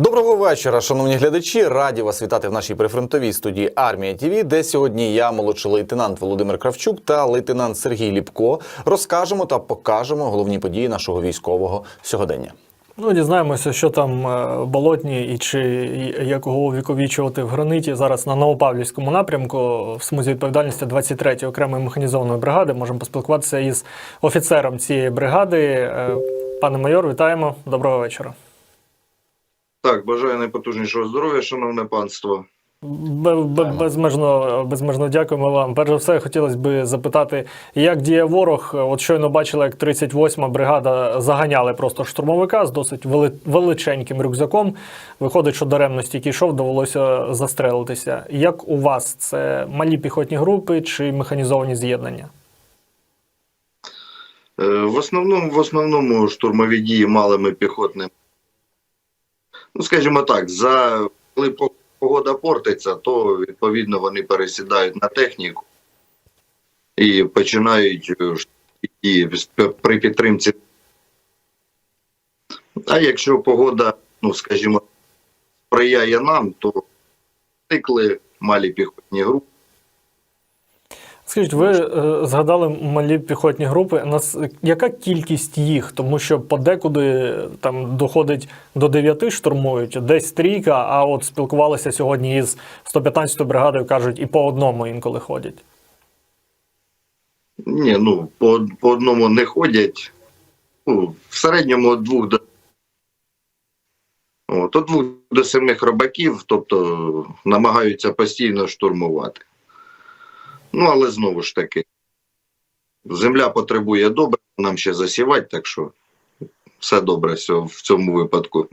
Доброго вечора, шановні глядачі. Раді вас вітати в нашій прифронтовій студії Армія ТІВІ, де сьогодні я, молодший лейтенант Володимир Кравчук та лейтенант Сергій Ліпко розкажемо та покажемо головні події нашого військового сьогодення. Ну, дізнаємося, що там е, болотні і чи як його увіковічувати в граниті зараз на Новопавлівському напрямку в смузі відповідальності 23-ї окремої механізованої бригади. Можемо поспілкуватися із офіцером цієї бригади. Е, Пане майор, вітаємо. Доброго вечора. Так, бажаю найпотужнішого здоров'я, шановне панство. Бе- бе- Безмежно, безмежно дякуємо вам. Перш за все, хотілося б запитати, як діє ворог. От щойно бачили, як 38-ма бригада заганяли просто штурмовика з досить вели- величеньким рюкзаком. Виходить, що даремно стільки йшов, довелося застрелитися. Як у вас це малі піхотні групи чи механізовані з'єднання? Е, В основному, в основному штурмові дії малими піхотними. Ну, скажімо так, за коли погода портиться, то відповідно вони пересідають на техніку і починають е, з- при підтримці. А якщо погода, ну скажімо, сприяє нам, то цикли малі піхотні групи. Скажіть, ви е, згадали малі піхотні групи. Нас яка кількість їх? Тому що подекуди там доходить до 9 штурмують, десь трійка. А от спілкувалися сьогодні із 115-ю бригадою, кажуть, і по одному інколи ходять. Ні, ну по, по одному не ходять. Ну, в середньому від двох до от, від двох до семи хробаків, тобто намагаються постійно штурмувати. Ну, але знову ж таки, земля потребує добре, нам ще засівати, так що все добре в цьому випадку.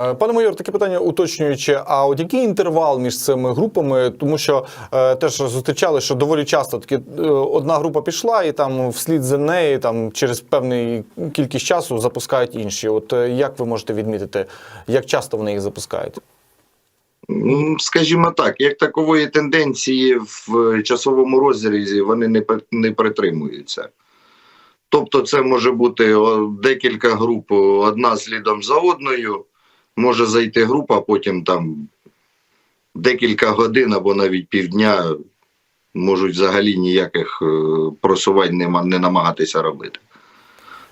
Е, Пане майор, таке питання уточнюючи, а от який інтервал між цими групами? Тому що е, теж зустрічали, що доволі часто таки е, одна група пішла, і там вслід за нею, там через певний кількість часу запускають інші. От е, як ви можете відмітити, як часто вони їх запускають? Скажімо так, як такової тенденції в часовому розрізі вони не, не притримуються. Тобто, це може бути декілька груп, одна слідом за одною, може зайти група, а потім там декілька годин або навіть півдня можуть взагалі ніяких е, просувань не намагатися робити.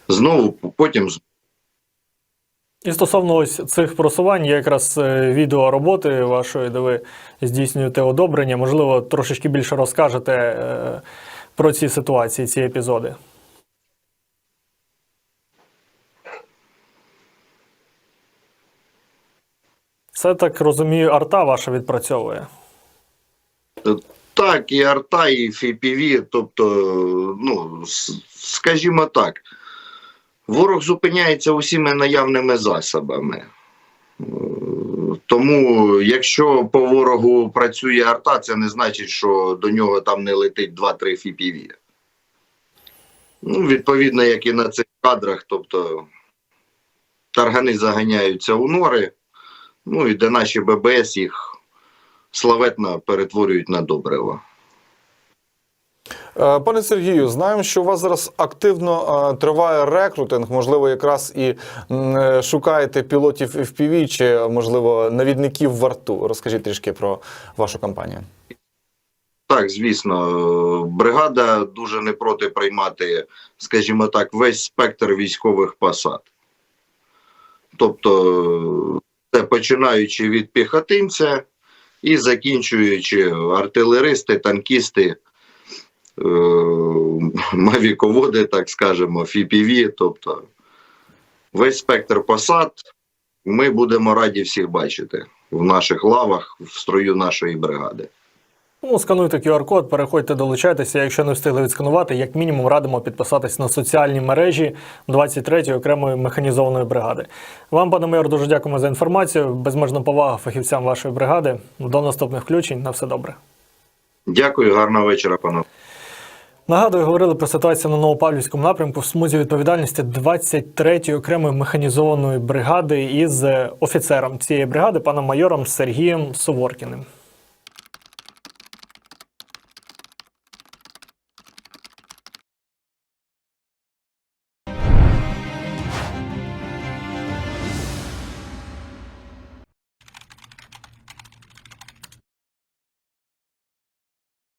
Знову потім І стосовно ось цих просувань, є якраз е, відео роботи вашої, де ви здійснюєте одобрення. Можливо, трошечки більше розкажете е, про ці ситуації, ці епізоди. Це так розумію, арта ваша відпрацьовує. Так, і арта, і FPV, тобто, ну, скажімо так, ворог зупиняється усіма наявними засобами. Е, Тому, якщо по ворогу працює арта, це не значить, що до нього там не летить 2-3 FPV. Ну, відповідно, як і на цих кадрах, тобто таргани заганяються у нори, ну і де наші ББС їх славетно перетворюють на добриво. Е, Пане Сергію, знаємо, що у вас зараз активно е, триває рекрутинг. Можливо, якраз і е, шукаєте пілотів FPV чи, можливо, навідників в арту. Розкажіть трішки про вашу кампанію. Так, звісно, бригада дуже не проти приймати, скажімо так, весь спектр військових посад. Тобто, це починаючи від піхотинця і закінчуючи артилеристи, танкісти, мавіководи, так скажемо, FPV, тобто весь спектр посад. Ми будемо раді всіх бачити в наших лавах, в строю нашої бригади. Ну, скануйте QR-код, переходьте, долучайтеся. Якщо не встигли відсканувати, як мінімум радимо підписатись на соціальні мережі 23-ї окремої механізованої бригади. Вам, пане майор, дуже дякуємо за інформацію. Безмежна повага фахівцям вашої бригади. До наступних включень. На все добре. Дякую, гарного вечора, панове. Нагадую, говорили про ситуацію на Новопавлівському напрямку в смузі відповідальності 23-ї окремої механізованої бригади із офіцером цієї бригади, паном майором Сергієм Суворкіним.